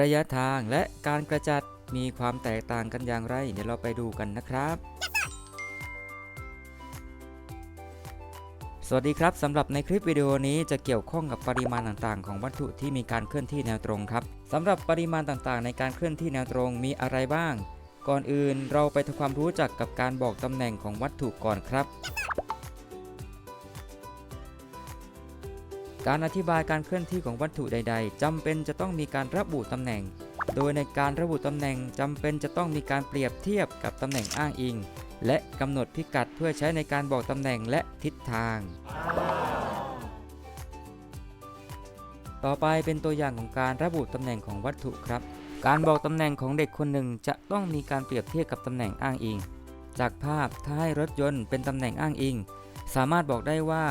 ระยะทางและการกระจัดมีความแตกต่างกันอย่างไร เดี๋ยวเราไปดูกันนะครับ สวัสดีครับสำหรับในคลิปวิดีโอนี้จะเกี่ยวข้องกับปริมาณต่างๆ ของวัตถุที่มีการเคลื่อนที่แนวตรงครับสำหรับปริมาณต่างๆ ในการเคลื่อนที่แนวตรงมีอะไรบ้าง ก่อนอื่นเราไปทำความรู้จักกับการบอกตำแหน่งของวัตถุก่อนครับ การอธิบายการเคลื่อนที่ของวัตถุใด ๆจำเป็นจะต้องมีการระบุตำแหน่ง โดยในการระบุตำแหน่งจำเป็นจะต้องมีการเปรียบเทียบกับตำแหน่งอ้างอิง และกำหนดพิกัดเพื่อใช้ในการบอกตำแหน่งและทิศทาง ต่อไปเป็นตัวอย่างของการระบุตำแหน่งของวัตถุครับ การบอกตำแหน่งของเด็กคนหนึ่งจะต้องมีการเปรียบเทียบกับตำแหน่งอ้างอิง จากภาพถ้าให้รถยนต์เป็นตำแหน่งอ้างอิง สามารถบอกได้ว่า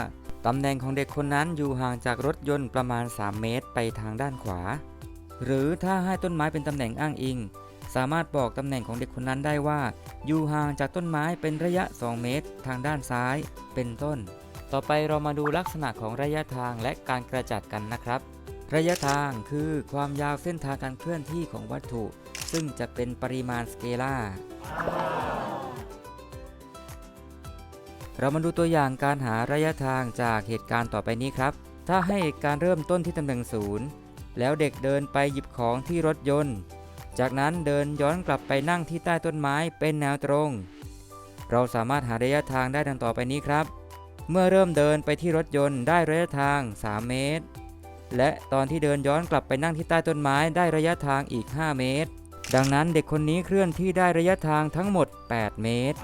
ตำแหน่งของเด็กคนนั้นอยู่ห่างจากรถยนต์ประมาณ 3 เมตรไปทางด้านขวา หรือถ้าให้ต้นไม้เป็นตำแหน่งอ้างอิง สามารถบอกตำแหน่งของเด็กคนนั้นได้ว่า อยู่ห่างจากต้นไม้เป็นระยะ 2 เมตร ทางด้านซ้าย เป็นต้น ต่อไปเรามาดูลักษณะของระยะทางและการกระจัดกันนะครับ ระยะทางคือความยาวเส้นทางการเคลื่อนที่ของวัตถุ ซึ่งจะเป็นปริมาณสเกลาร์ เรามาดูตัวอย่างการหาระยะทางจากเหตุการณ์ต่อไปนี้ครับ ถ้าให้การเริ่มต้นที่ตำแหน่งศูนย์แล้วเด็กเดินไปหยิบของที่รถยนต์ จากนั้นเดินย้อนกลับไปนั่งที่ใต้ต้นไม้เป็นแนวตรง เราสามารถหาระยะทางได้ดังต่อไปนี้ครับ เมื่อเริ่มเดินไปที่รถยนต์ได้ระยะทาง 3 เมตร และตอนที่เดินย้อนกลับไปนั่งที่ใต้ต้นไม้ได้ระยะทางอีก 5 เมตร ดังนั้นเด็กคนนี้เคลื่อนที่ได้ระยะทางทั้งหมด 8 เมตร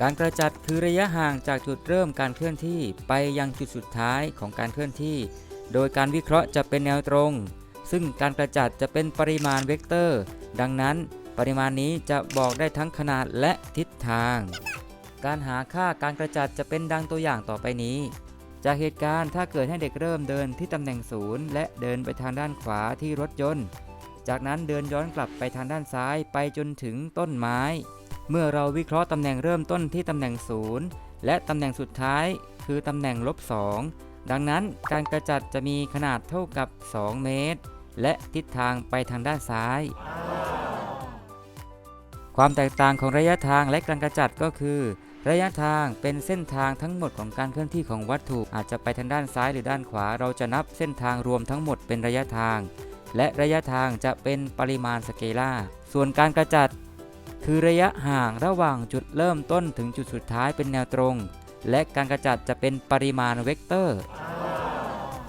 การกระจัดคือระยะห่างจากจุดเริ่มการเคลื่อนที่ไปยังจุดสุดท้ายของการเคลื่อนที่ โดยการวิเคราะห์จะเป็นแนวตรง ซึ่งการกระจัดจะเป็นปริมาณเวกเตอร์ ดังนั้นปริมาณนี้จะบอกได้ทั้งขนาดและทิศทาง การหาค่าการกระจัดจะเป็นดังตัวอย่างต่อไปนี้ จากเหตุการณ์ถ้าเกิดให้เด็กเริ่มเดินที่ตำแหน่งศูนย์และเดินไปทางด้านขวาที่รถยนต์ จากนั้นเดินย้อนกลับไปทางด้านซ้ายไปจนถึงต้นไม้ เมื่อเราวิเคราะห์ตำแหน่งเริ่มต้นที่ตำแหน่งศูนย์และตำแหน่งสุดท้าย คือตำแหน่งลบ 2 ดังนั้นการกระจัดจะมีขนาดเท่ากับ 2 เมตร และทิศทางไปทางด้านซ้าย ความแตกต่างของระยะทางและการกระจัดก็คือ ระยะทางเป็นเส้นทางทั้งหมดของการเคลื่อนที่ของวัตถุอาจจะไปทางด้านซ้ายหรือด้านขวา เราจะนับเส้นทางรวมทั้งหมดเป็นระยะทาง และระยะทางจะเป็นปริมาณสเกลาร์ส่วนการกระจัด คือระยะห่างระหว่างจุดเริ่มต้นถึงจุดสุดท้ายเป็นแนวตรง และการกระจัดจะเป็นปริมาณเวกเตอร์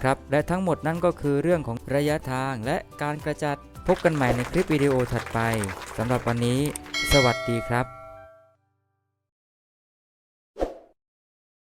ครับและทั้งหมดนั่นก็คือเรื่องของระยะทางและการกระจัดพบกันใหม่ในคลิปวิดีโอถัดไปสำหรับวันนี้ สวัสดีครับ